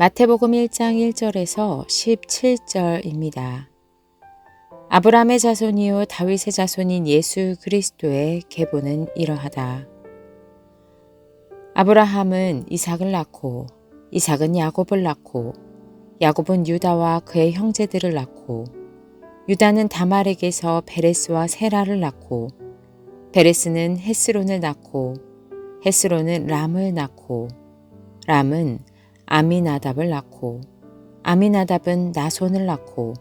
마태복음 1장 1절에서 17절입니다. 아브라함의 자손이요 다윗의 자손인 예수 그리스도의 계보는 이러하다. 아브라함은 이삭을 낳고 이삭은 야곱을 낳고 야곱은 유다와 그의 형제들을 낳고 유다는 다말에게서 베레스와 세라를 낳고 베레스는 헤스론을 낳고 헤스론은 람을 낳고 람은 아미나답을 낳고 아미나답은 나손을 낳고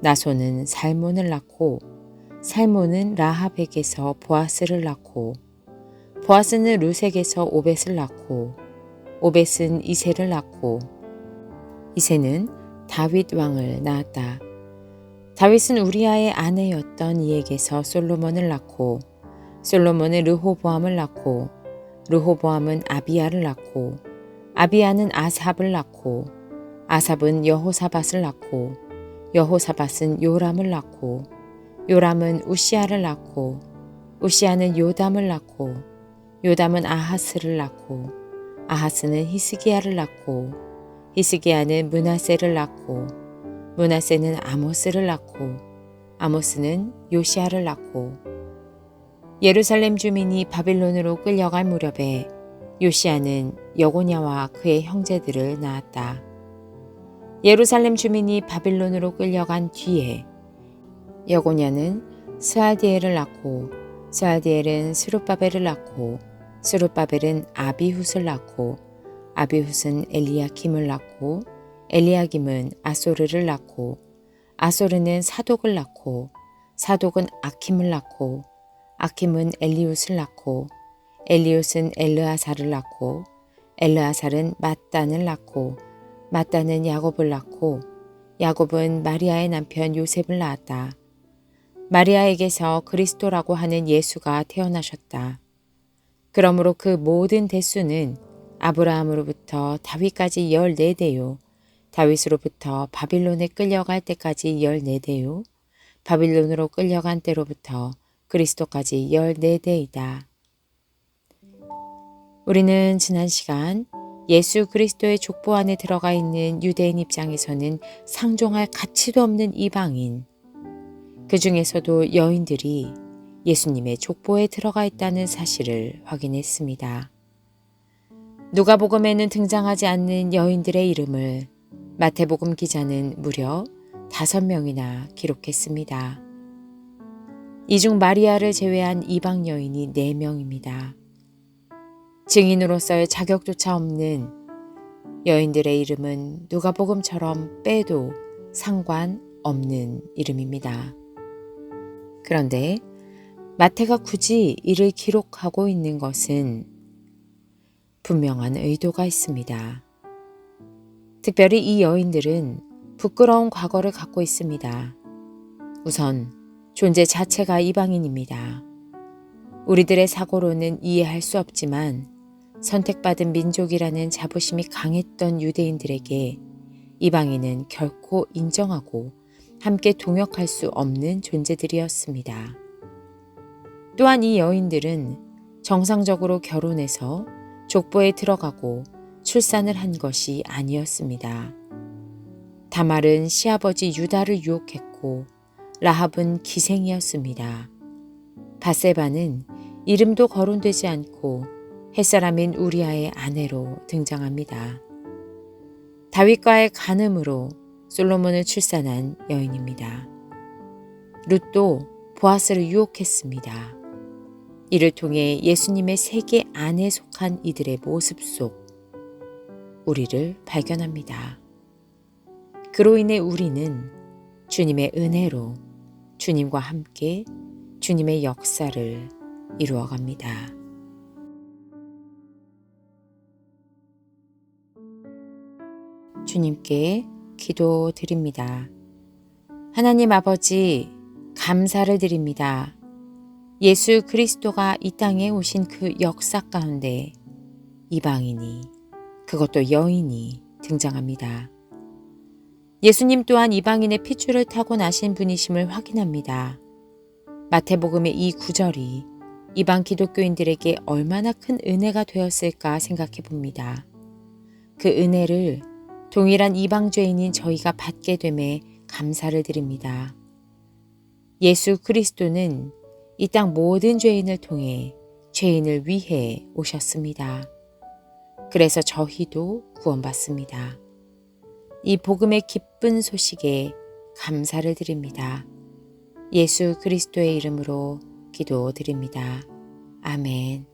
나손은 살몬을 낳고 살몬은 라합에게서 보아스를 낳고 보아스는 루색에서 오벳을 낳고 오벳은 이세를 낳고 이세는 다윗 왕을 낳았다. 다윗은 우리아의 아내였던 이에게서 솔로몬을 낳고 솔로몬은 르호보암을 낳고 르호보암은 아비야를 낳고 아비아는 아삽을 낳고 아삽은 여호사밧을 낳고 여호사밧은 요람을 낳고 요람은 우시아를 낳고 우시아는 요담을 낳고 요담은 아하스를 낳고 아하스는 히스기야를 낳고 히스기야는 문하세를 낳고 문하세는 아모스를 낳고 아모스는 요시아를 낳고. 예루살렘 주민이 바빌론으로 끌려갈 무렵에 요시아는 여고냐와 그의 형제들을 낳았다. 예루살렘 주민이 바빌론으로 끌려간 뒤에 여고냐는 스알디엘을 낳고 스알디엘은 스룹바벨을 낳고 스룹바벨은 아비훗을 낳고 아비훗은 엘리야킴을 낳고 엘리야김은 아소르를 낳고 아소르는 사독을 낳고 사독은 아킴을 낳고 아킴은 엘리웃을 낳고 엘리웃은 엘르아사를 낳고 엘르아살은 마단을 낳고 마단은 야곱을 낳고 야곱은 마리아의 남편 요셉을 낳았다. 마리아에게서 그리스도라고 하는 예수가 태어나셨다. 그러므로 그 모든 대수는 아브라함으로부터 다윗까지 14대요. 다윗으로부터 바빌론에 끌려갈 때까지 14대요. 바빌론으로 끌려간 때로부터 그리스도까지 14대이다. 우리는 지난 시간 예수 그리스도의 족보 안에 들어가 있는 유대인 입장에서는 상종할 가치도 없는 이방인, 그 중에서도 여인들이 예수님의 족보에 들어가 있다는 사실을 확인했습니다. 누가복음에는 등장하지 않는 여인들의 이름을 마태복음 기자는 무려 다섯 명이나 기록했습니다. 이 중 마리아를 제외한 이방 여인이 네 명입니다. 증인으로서의 자격조차 없는 여인들의 이름은 누가복음처럼 빼도 상관없는 이름입니다. 그런데 마태가 굳이 이를 기록하고 있는 것은 분명한 의도가 있습니다. 특별히 이 여인들은 부끄러운 과거를 갖고 있습니다. 우선 존재 자체가 이방인입니다. 우리들의 사고로는 이해할 수 없지만 선택받은 민족이라는 자부심이 강했던 유대인들에게 이방인은 결코 인정하고 함께 동역할 수 없는 존재들이었습니다. 또한 이 여인들은 정상적으로 결혼해서 족보에 들어가고 출산을 한 것이 아니었습니다. 다말은 시아버지 유다를 유혹했고 라합은 기생이었습니다. 바세바는 이름도 거론되지 않고 햇사람인 우리아의 아내로 등장합니다. 다윗과의 간음으로 솔로몬을 출산한 여인입니다. 룻도 보아스를 유혹했습니다. 이를 통해 예수님의 세계 안에 속한 이들의 모습 속 우리를 발견합니다. 그로 인해 우리는 주님의 은혜로 주님과 함께 주님의 역사를 이루어갑니다. 주님께 기도드립니다. 하나님 아버지, 감사를 드립니다. 예수 그리스도가 이 땅에 오신 그 역사 가운데 이방인이, 그것도 여인이 등장합니다. 예수님 또한 이방인의 핏줄을 타고 나신 분이심을 확인합니다. 마태복음의 이 구절이 이방 기독교인들에게 얼마나 큰 은혜가 되었을까 생각해 봅니다. 그 은혜를 동일한 이방죄인인 저희가 받게 됨에 감사를 드립니다. 예수 그리스도는 이 땅 모든 죄인을 통해 죄인을 위해 오셨습니다. 그래서 저희도 구원받습니다. 이 복음의 기쁜 소식에 감사를 드립니다. 예수 그리스도의 이름으로 기도드립니다. 아멘.